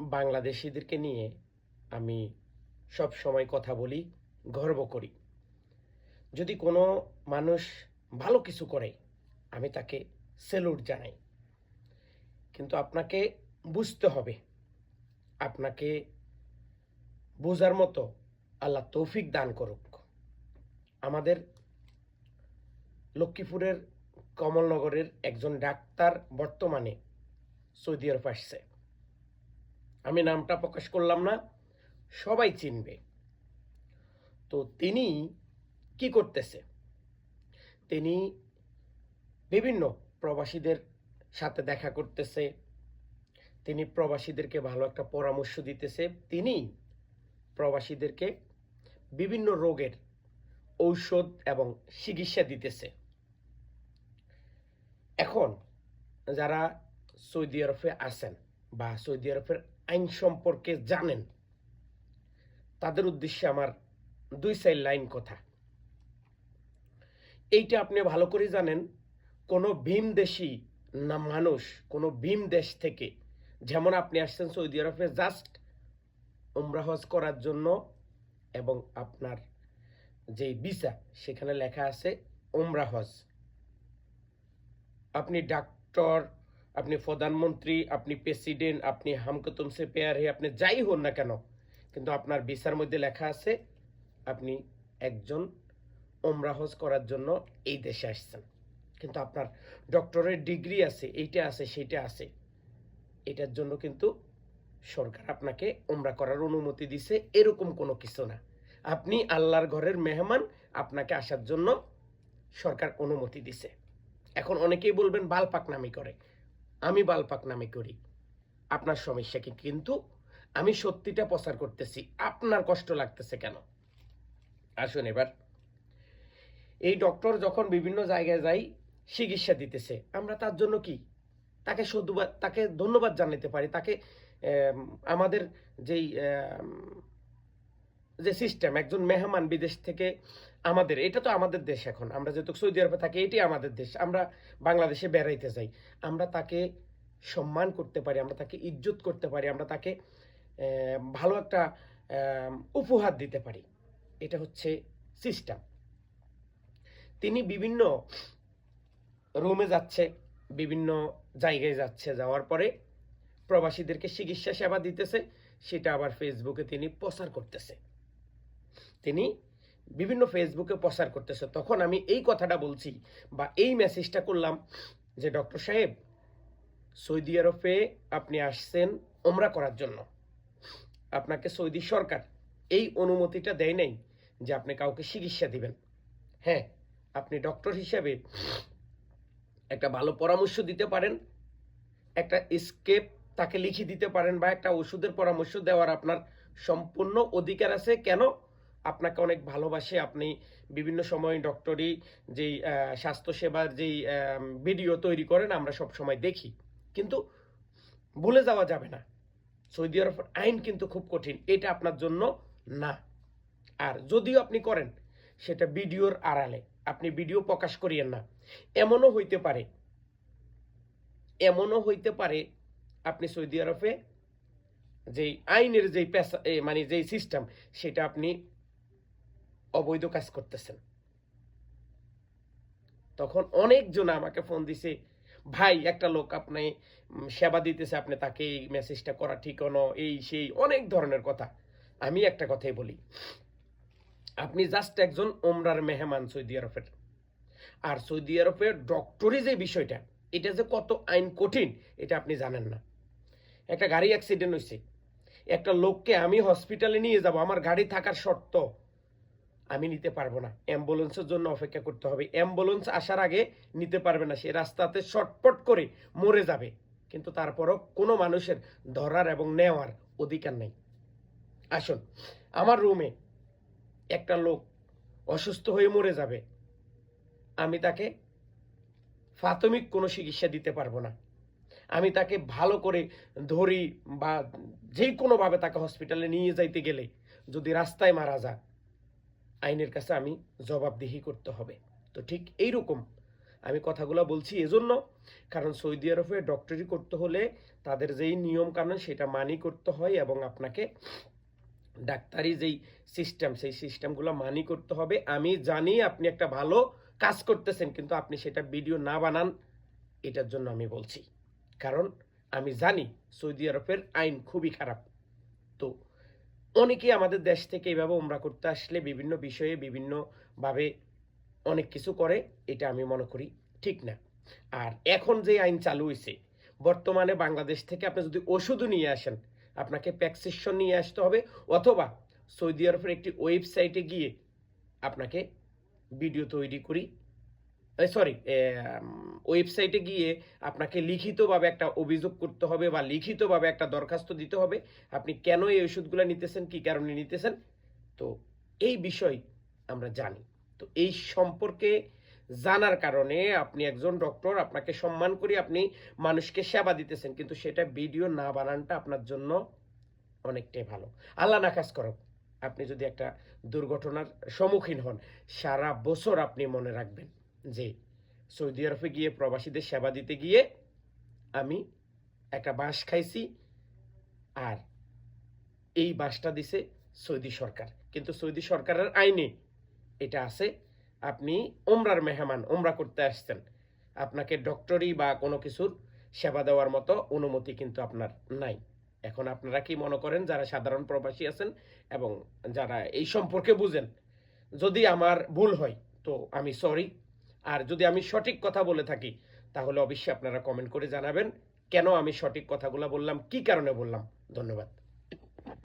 বাংলাদেশিদেরকে নিয়ে আমি সব সময় কথা বলি, গর্ব করি। যদি কোনো মানুষ ভালো কিছু করে, আমি তাকে সেলুট জানাই। কিন্তু আপনাকে বুঝতে হবে, আপনাকে বোঝার মতো আল্লাহ তৌফিক দান করুক। আমাদের লক্ষ্মীপুরের কমলনগরের একজন ডাক্তার বর্তমানে সৌদি আরব আসছে। আমি নামটা প্রকাশ করলাম না, সবাই চিনবে। তো তিনি কি করতেছে? তিনি বিভিন্ন প্রবাসীদের সাথে দেখা করতেছে, তিনি প্রবাসীদেরকে ভালো একটা পরামর্শ দিতেছে, তিনি প্রবাসীদেরকে বিভিন্ন রোগের ঔষধ এবং চিকিৎসা দিতেছে। এখন যারা সৌদি আরবে আছেন বা সৌদি আরবের আইন সম্পর্কে জানেন। তাদের উদ্দেশ্যে আমার দুই সাইড লাইন কথা। এইটা আপনি ভালো করে জানেন, কোনো ভীম দেশি না মানুষ, কোনো ভীম দেশ থেকে। যেমন আপনি আসছেন সৌদি আরবে জাস্ট উমরা হজ করার জন্য এবং আপনার যেই ভিসা সেখানে লেখা আছে উমরা হজ। আপনি ডাক্তার আপনি প্রধানমন্ত্রী, আপনি প্রেসিডেন্ট, আপনি হামকতুম সে পেয়ারে আপনি যাই হন না কেন, কিন্তু আপনার ভিসার মধ্যে লেখা আছে, আপনি একজন ওমরা হজ করার জন্য এই দেশে আসছেন। কিন্তু আপনার ডক্টরের ডিগ্রি আছে, এইটা আছে, সেইটা আছে। এটার জন্য কিন্তু সরকার আপনাকে ওমরা করার অনুমতি দিছে, এরকম কোনো কিছু না। আপনি আল্লাহর ঘরের মেহমান, আপনাকে আসার জন্য সরকার অনুমতি দিছে। এখন অনেকেই বলবেন, বাল পাকনামি করে। আমি বাল নামে করি। আপনার সমস্যা কি? কিন্তু আমি সত্যিটা প্রচার করতেছি। আপনার কষ্ট লাগতেছে কেন? আসুন এবার। এই ডক্টর যখন বিভিন্ন জায়গায় যাই, চিকিৎসা দিতেছে। আমরা তার জন্য কি? তাকে শুধুবাদ তাকে ধন্যবাদ জানাতে পারি। তাকে আমাদের যেই যে সিস্টেম একজন মেহমান বিদেশ থেকে আমাদের, এটা তো আমাদের দেশ এখন। আমরা যেহেতু সৌদি আরবে থাকি, এটাই আমাদের দেশ। আমরা বাংলাদেশে বেড়াইতে যাই। আমরা তাকে সম্মান করতে পারি, আমরা তাকে ইজ্জত করতে পারি, আমরা তাকে ভালো একটা উপহার দিতে পারি। এটা হচ্ছে সিস্টেম তিনি বিভিন্ন রুমে যাচ্ছে, বিভিন্ন জায়গায় যাচ্ছে, যাওয়ার পরে প্রবাসীদেরকে চিকিৎসা সেবা দিতেছে, সেটা আবার ফেসবুকে তিনি প্রচার করতেছে। তিনি বিভিন্ন ফেসবুকে প্রচার করতেছে। তখন আমি এই কথাটা বলছি বা এই মেসেজটা করলাম যে, ডক্টর সাহেব, সৌদি আরবে আপনি আসছেন ওমরা করার জন্য। আপনাকে সৌদি সরকার এই অনুমতিটা দেয় নাই যে, আপনি কাউকে চিকিৎসা দিবেন। হ্যাঁ আপনি ডক্টর হিসেবে একটা ভালো পরামর্শ দিতে পারেন, একটা স্কেপ তাকে লিখে দিতে পারেন বা একটা ওষুধের পরামর্শ দেওয়ার আপনার সম্পূর্ণ অধিকার আছে। কেন? আপনাকে অনেক ভালোবাসে। আপনি বিভিন্ন সময় ডক্টরি যেই স্বাস্থ্যসেবার যেই ভিডিও তৈরি করেন, আমরা সব সময় দেখি। কিন্তু ভুলে যাওয়া যাবে না। সৌদি আরবের আইন কিন্তু খুব কঠিন। এটা আপনার জন্য না। আর যদিও আপনি করেন, সেটা ভিডিওর আড়ালে। আপনি ভিডিও প্রকাশ করিয়েন না। এমনও হইতে পারে, এমনও হইতে পারে, আপনি সৌদি আরবে যেই আইনের যেই পেশা মানে যেই সিস্টেম সেটা আপনি অবৈধ কাজ করতেছেন। তখন অনেকজন আমাকে ফোন দিছে, ভাই, একটা লোক আপনি সেবা দিতেছে, আপনি তাকে এই মেসেজটা করা ঠিক হনো এই, সেই, অনেক ধরনের কথা। আমি একটা কথাই বলি, আপনি জাস্ট একজন ওমরার মেহমান সৌদি আরবের। আর সৌদি আরবের ডক্টরি যে বিষয়টা, এটা যে কত আইন কঠিন, এটা আপনি জানেন না। একটা গাড়ি অ্যাক্সিডেন্ট হয়েছে একটা লোককে আমি হসপিটালে নিয়ে যাব, আমার গাড়ি থাকার শর্ত আমি নিতে পারব না। অ্যাম্বুলেন্সের জন্য অপেক্ষা করতে হবে। অ্যাম্বুলেন্স আসার আগে নিতে পারবে না। সে রাস্তাতে শর্টপট করে মরে যাবে। কিন্তু তারপরও কোনো মানুষের ধরার এবং নেওয়ার অধিকার নেই। আসুন, আমার রুমে একটা লোক অসুস্থ হয়ে মরে যাবে। আমি তাকে প্রাথমিক কোনো চিকিৎসা দিতে পারব না। আমি তাকে ভালো করে ধরি বা যে কোনোভাবে তাকে হসপিটালে নিয়ে যাইতে গেলে যদি রাস্তায় মারা যায় আইনের কাছে আমি জবাবদিহি করতে হবে। তো ঠিক এইরকম আমি কথাগুলো বলছি এজন্য, কারণ সৌদি আরবে ডক্টরি করতে হলে তাদের যেই নিয়ম কানুন সেটা মানি করতে হয় এবং আপনাকে ডাক্তারি যেই সিস্টেম সেই সিস্টেমগুলো মানি করতে হবে। আমি জানি আপনি একটা ভালো কাজ করতেছেন, কিন্তু আপনি সেটা ভিডিও না বানান, এটার জন্য আমি বলছি। কারণ আমি জানি সৌদি আরবের আইন খুবই খারাপ। তো অনেকেই আমাদের দেশ থেকে এইভাবে উমরা করতে আসলে বিভিন্ন বিষয়ে বিভিন্নভাবে অনেক কিছু করে, এটা আমি মনে করি ঠিক না। আর এখন যে আইন চালু হয়েছে বর্তমানে বাংলাদেশ থেকে আপনি যদি ওষুধও নিয়ে আসেন, আপনাকে প্যাকসিশন নিয়ে আসতে হবে অথবা সৌদি আরবের একটি ওয়েবসাইটে গিয়ে আপনাকে ভিডিও তৈরি করি সরি ওয়েবসাইটে গিয়ে আপনাকে লিখিতভাবে একটা অভিযোগ করতে হবে বা লিখিতভাবে একটা দরখাস্ত দিতে হবে, আপনি কেন এই ওষুধগুলো নিতেছেন, কি কারণে নিতেছেন? তো এই বিষয় আমরা জানি। তো এই সম্পর্কে জানার কারণে আপনি একজন ডক্টর আপনাকে সম্মান করি আপনি মানুষকে সেবা দিতেছেন, কিন্তু সেটা ভিডিও না বানানটা আপনার জন্য অনেকটাই ভালো। আল্লাহ নাকাজ করো আপনি যদি একটা দুর্ঘটনার সম্মুখীন হন, সারা বছর আপনি মনে রাখবেন। সৌদি আরবে গিয়ে প্রবাসীদের সেবা দিতে গিয়ে আমি একটা বাঁশ খাইছি আর এই বাঁশটা দিছে সৌদি সরকার। কিন্তু সৌদি সরকারের আইনে এটা আছে, আপনি ওমরার মেহমান ওমরা করতে আসছেন। আপনাকে ডক্টরি বা কোনো কিছুর সেবা দেওয়ার মতো অনুমতি কিন্তু আপনার নাই। এখন আপনারা কি মনে করেন যারা সাধারণ প্রবাসী আছেন এবং যারা এই সম্পর্কে বুঝেন, যদি আমার ভুল হয়, তো আমি সরি আর যদি আমি সঠিক কথা বলে থাকি, তাহলে অবশ্যই আপনারা কমেন্ট করে জানাবেন, কেন আমি সঠিক কথাগুলো বললাম, কি কারণে বললাম? ধন্যবাদ।